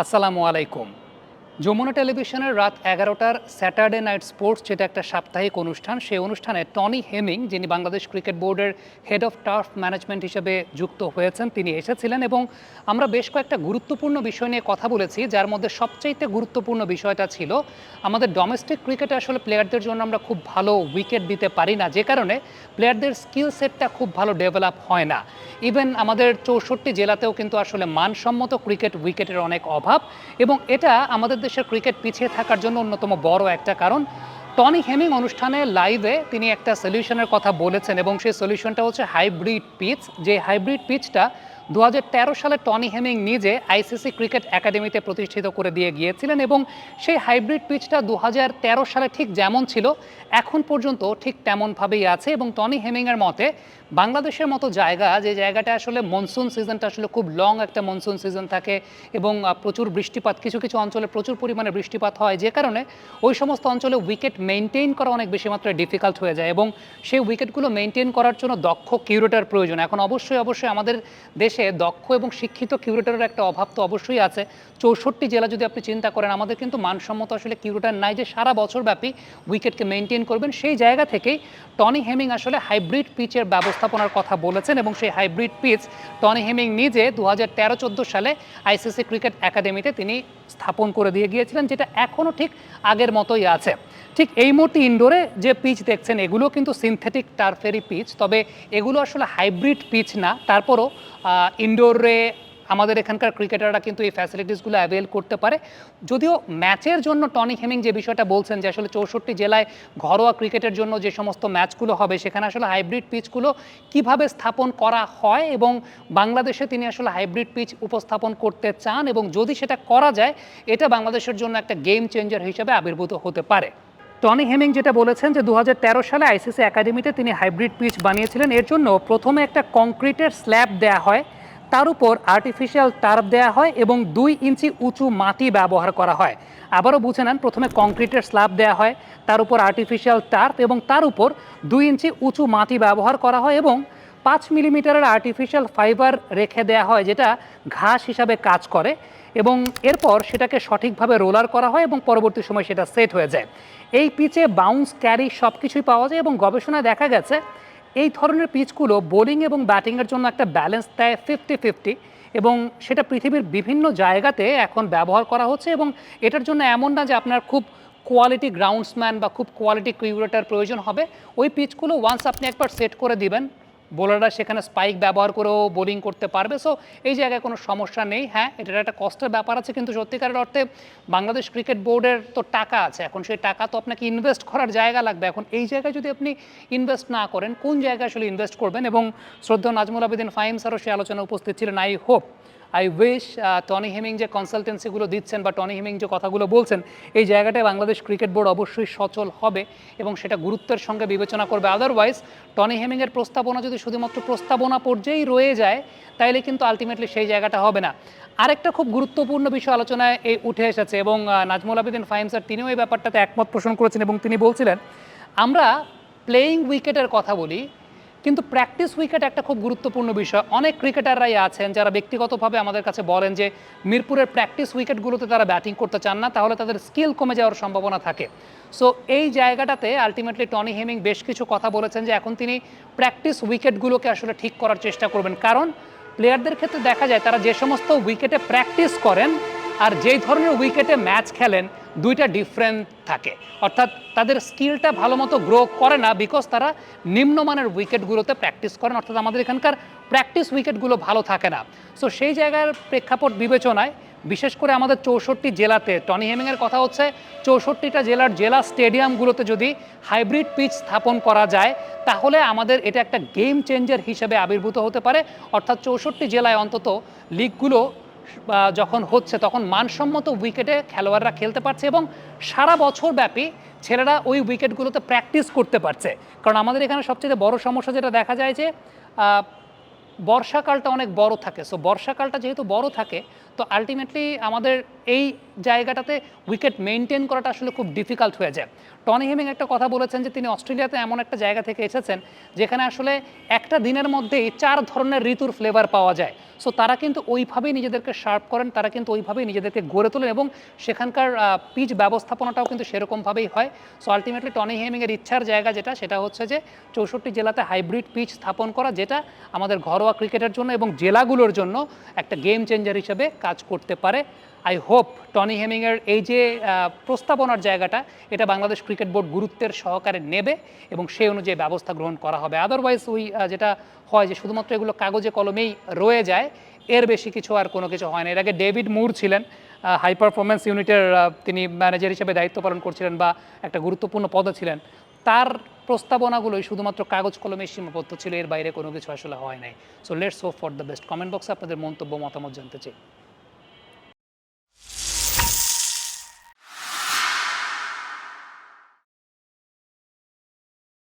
আসসালামু আলাইকুম। যমুনা টেলিভিশনের রাত এগারোটার স্যাটারডে নাইট স্পোর্টস যেটা একটা সাপ্তাহিক অনুষ্ঠান, সেই অনুষ্ঠানে টনি হেমিং, যিনি বাংলাদেশ ক্রিকেট বোর্ডের হেড অফ টার্ফ ম্যানেজমেন্ট হিসেবে যুক্ত হয়েছেন, তিনি এসেছিলেন এবং আমরা বেশ কয়েকটা গুরুত্বপূর্ণ বিষয় নিয়ে কথা বলেছি, যার মধ্যে সবচাইতে গুরুত্বপূর্ণ বিষয়টা ছিল, আমাদের ডোমেস্টিক ক্রিকেটে আসলে প্লেয়ারদের জন্য আমরা খুব ভালো উইকেট দিতে পারি না, যে কারণে প্লেয়ারদের স্কিল সেটটা খুব ভালো ডেভেলপ হয় না। ইভেন আমাদের চৌষট্টি জেলাতেও কিন্তু আসলে মানসম্মত ক্রিকেট উইকেটের অনেক অভাব এবং এটা আমাদের দেশের ক্রিকেট পিছিয়ে থাকার জন্য অন্যতম বড় একটা কারণ, টনি হেমিং অনুষ্ঠানে লাইভে তিনি একটা সলিউশনের কথা বলেছেন এবং সেই সলিউশনটা হচ্ছে হাইব্রিড পিচ। যে হাইব্রিড পিচটা দু হাজার তেরো সালে টনি হেমিং নিজে আইসিসি ক্রিকেট একাডেমিতে প্রতিষ্ঠিত করে দিয়ে গিয়েছিলেন এবং সেই হাইব্রিড পিচটা দু হাজার তেরো সালে ঠিক যেমন ছিল, এখন পর্যন্ত ঠিক তেমনভাবেই আছে এবং টনি হেমিংয়ের মতে বাংলাদেশের মতো জায়গা, যে জায়গাটা আসলে মনসুন সিজনটা আসলে খুব লং একটা মনসুন সিজন থাকে এবং প্রচুর বৃষ্টিপাত, কিছু কিছু অঞ্চলে প্রচুর পরিমাণে বৃষ্টিপাত হয়, যে কারণে ওই সমস্ত অঞ্চলে উইকেট মেনটেন করা অনেক বেশি মাত্রায় ডিফিকাল্ট হয়ে যায় এবং সেই উইকেটগুলো মেনটেন করার জন্য দক্ষ কিউরেটার প্রয়োজন। এখন অবশ্যই অবশ্যই আমাদের দেশে দক্ষ এবং শিক্ষিত কিউরেটারের একটা অভাব তো অবশ্যই আছে। চৌষট্টি জেলা যদি আপনি চিন্তা করেন, আমাদের কিন্তু মানসম্মত আসলে কিউরেটার নাই যে সারা বছর ব্যাপী উইকেটকে মেনটেন করবেন। সেই জায়গা থেকেই টনি হেমিং আসলে হাইব্রিড পিচের ব্যবস্থাপনার কথা বলেছেন এবং সেই হাইব্রিড পিচ টনি হেমিং নিজে দু হাজার তেরো চোদ্দ সালে আইসিসি ক্রিকেট একাডেমিতে তিনি স্থাপন করে দিয়ে গিয়েছিলেন, যেটা এখনও ঠিক আগের মতোই আছে। ঠিক এই মুহূর্তে ইনডোরে যে পিচ দেখছেন, এগুলো কিন্তু সিনথেটিক টার্ফেরি পিচ তবে এগুলো আসলে হাইব্রিড পিচ না। তারপরও ইনডোরে আমাদের এখানকার ক্রিকেটাররা কিন্তু এই ফ্যাসিলিটিসগুলো অ্যাভেল করতে পারে। যদিও ম্যাচের জন্য টনি হেমিং যে বিষয়টা বলছেন যে আসলে চৌষট্টি জেলায় ঘরোয়া ক্রিকেটের জন্য যে সমস্ত ম্যাচগুলো হবে, সেখানে আসলে হাইব্রিড পিচগুলো কীভাবে স্থাপন করা হয় এবং বাংলাদেশে তিনি আসলে হাইব্রিড পিচ উপস্থাপন করতে চান এবং যদি সেটা করা যায়, এটা বাংলাদেশের জন্য একটা গেম চেঞ্জার হিসেবে আবির্ভূত হতে পারে। টনি হেমিং যেটা বলেছেন যে দু হাজার তেরো সালে আইসিসি একাডেমিতে তিনি হাইব্রিড পিচ বানিয়েছিলেন। এর জন্য প্রথমে একটা কংক্রিটের স্ল্যাব দেয়া হয়। তার উপর আর্টিফিশিয়াল টার্ফ দেওয়া হয় এবং দুই ইঞ্চি উঁচু মাটি ব্যবহার করা হয়। আবারও বুঝে নেন, প্রথমে কংক্রিটের স্ল্যাব দেওয়া হয়, তার উপর আর্টিফিশিয়াল টার্ফ এবং তার উপর দুই ইঞ্চি উঁচু মাটি ব্যবহার করা হয় এবং পাঁচ মিলিমিটারের আর্টিফিশিয়াল ফাইবার রেখে দেওয়া হয়, যেটা ঘাস হিসাবে কাজ করে এবং এরপর সেটাকে সঠিকভাবে রোলার করা হয় এবং পরবর্তী সময় সেটা সেট হয়ে যায়। এই পিচে বাউন্স ক্যারি সব কিছুই পাওয়া যায় এবং গবেষণায় দেখা গেছে এই ধরনের পিচগুলো বোলিং এবং ব্যাটিংয়ের জন্য একটা ব্যালেন্স দেয় ফিফটি ফিফটি এবং সেটা পৃথিবীর বিভিন্ন জায়গাতে এখন ব্যবহার করা হচ্ছে এবং এটার জন্য এমন না যে আপনার খুব কোয়ালিটি গ্রাউন্ডসম্যান বা খুব কোয়ালিটি কিউরেটার প্রয়োজন হবে। ওই পিচগুলো ওয়ান্স আপনি একবার সেট করে দিবেন বোলাররা সেখানে স্পাইক ব্যবহার করেও বোলিং করতে পারবে। সো এই জায়গায় কোনো সমস্যা নেই। হ্যাঁ এটার একটা কষ্টের ব্যাপার আছে, কিন্তু সত্যিকারের অর্থে বাংলাদেশ ক্রিকেট বোর্ডের তো টাকা আছে। এখন সেই টাকা তো আপনাকে ইনভেস্ট করার জায়গা লাগবে। এখন এই জায়গায় যদি আপনি ইনভেস্ট না করেন, কোন জায়গায় আসলে ইনভেস্ট করবেন? এবং শ্রদ্ধা নাজমুল আবেদিন ফাইম স্যারও সে আলোচনা উপস্থিত ছিলেন I hope I wish Tony Hemming যে কনসালটেন্সিগুলো দিচ্ছেন বা টনি হেমিং যে কথাগুলো বলছেন, এই জায়গাটায় বাংলাদেশ ক্রিকেট বোর্ড অবশ্যই সচল হবে এবং সেটা গুরুত্বের সঙ্গে বিবেচনা করবে। আদারওয়াইজ টনি হেমিংয়ের প্রস্তাবনা যদি শুধুমাত্র প্রস্তাবনা পর্যায়েই রয়ে যায়, তাইলে কিন্তু আলটিমেটলি সেই জায়গাটা হবে না। আরেকটা খুব গুরুত্বপূর্ণ বিষয় আলোচনায় এই উঠে এসেছে এবং নাজমুল আবেদিন ফাহিম স্যার, তিনিও এই ব্যাপারটাতে একমত পোষণ করেছেন এবং তিনি বলছিলেন, আমরা প্লেয়িং উইকেটের কথা বলি কিন্তু প্র্যাকটিস উইকেট একটা খুব গুরুত্বপূর্ণ বিষয়। অনেক ক্রিকেটাররাই আছেন যারা ব্যক্তিগতভাবে আমাদের কাছে বলেন যে, মিরপুরের প্র্যাকটিস উইকেটগুলোতে তারা ব্যাটিং করতে চান না, তাহলে তাদের স্কিল কমে যাওয়ার সম্ভাবনা থাকে। সো এই জায়গাটাতে আলটিমেটলি টনি হেমিং বেশ কিছু কথা বলেছেন যে, এখন তিনি প্র্যাকটিস উইকেটগুলোকে আসলে ঠিক করার চেষ্টা করবেন। কারণ প্লেয়ারদের ক্ষেত্রে দেখা যায় তারা যে সমস্ত উইকেটে প্র্যাকটিস করেন, আর যেই ধরনের উইকেটে ম্যাচ খেলেন দুইটা ডিফারেন্ট থাকে। অর্থাৎ তাদের স্কিলটা ভালো মতো গ্রো করে না বিকজ তারা নিম্নমানের উইকেটগুলোতে প্র্যাকটিস করেন। অর্থাৎ আমাদের এখানকার প্র্যাকটিস উইকেটগুলো ভালো থাকে না। সো সেই জায়গার প্রেক্ষাপট বিবেচনায় বিশেষ করে আমাদের চৌষট্টি জেলাতে টনি হেমিংয়ের কথা হচ্ছে, চৌষট্টিটা জেলার জেলা স্টেডিয়ামগুলোতে যদি হাইব্রিড পিচ স্থাপন করা যায়, তাহলে আমাদের এটা একটা গেম চেঞ্জার হিসেবে আবির্ভূত হতে পারে। অর্থাৎ চৌষট্টি জেলায় অন্তত লিগগুলো যখন হচ্ছে তখন মানসম্মত উইকেটে খেলোয়াড়রা খেলতে পারছে এবং সারা বছর ব্যাপী ছেলেরা ওই উইকেটগুলোতে প্র্যাকটিস করতে পারছে। কারণ আমাদের এখানে সবচেয়ে বড় সমস্যা যেটা দেখা যায় যে বর্ষাকালটা অনেক বড় থাকে। সো বর্ষাকালটা যেহেতু বড় থাকে তো আলটিমেটলি আমাদের এই জায়গাটাতে উইকেট মেনটেন করাটা আসলে খুব ডিফিকাল্ট হয়ে যায়। টনি হেমিং একটা কথা বলেছেন যে, তিনি অস্ট্রেলিয়াতে এমন একটা জায়গা থেকে এসেছেন যেখানে আসলে একটা দিনের মধ্যেই চার ধরনের ঋতুর ফ্লেভার পাওয়া যায়। সো তারা কিন্তু ওইভাবেই নিজেদেরকে শার্প করেন, তারা কিন্তু ওইভাবেই নিজেদেরকে গড়ে তোলেন এবং সেখানকার পিচ ব্যবস্থাপনাটাও কিন্তু সেরকমভাবেই হয়। সো আলটিমেটলি টনি হেমিংয়ের ইচ্ছার জায়গা যেটা, সেটা হচ্ছে যে, চৌষট্টি জেলাতে হাইব্রিড পিচ স্থাপন করা, যেটা আমাদের ঘরোয়া ক্রিকেটের জন্য এবং জেলাগুলোর জন্য একটা গেম চেঞ্জার হিসেবে কাজ করতে পারে। আই হোপ টনি হেমিংয়ের এই যে প্রস্তাবনার জায়গাটা, এটা বাংলাদেশ ক্রিকেট বোর্ড গুরুত্বের সহকারে নেবে এবং সেই অনুযায়ী ব্যবস্থা গ্রহণ করা হবে। আদারওয়াইজ ওই যেটা হয় যে শুধুমাত্র এগুলো কাগজে কলমেই রয়ে যায়, এর বেশি কিছু আর কোনো কিছু হয় না। এর আগে ডেভিড মুর ছিলেন হাই পারফরমেন্স ইউনিটের তিনি ম্যানেজার হিসেবে দায়িত্ব পালন করছিলেন বা একটা গুরুত্বপূর্ণ পদে ছিলেন। তার প্রস্তাবনাগুলোই শুধুমাত্র কাগজ কলমে সীমাবদ্ধ ছিল, এর বাইরে কোনো কিছু আসলে হয় নাই। So let's hope for the best comment বক্সে আপনাদের মন্তব্য, মতামত জানতে চাই।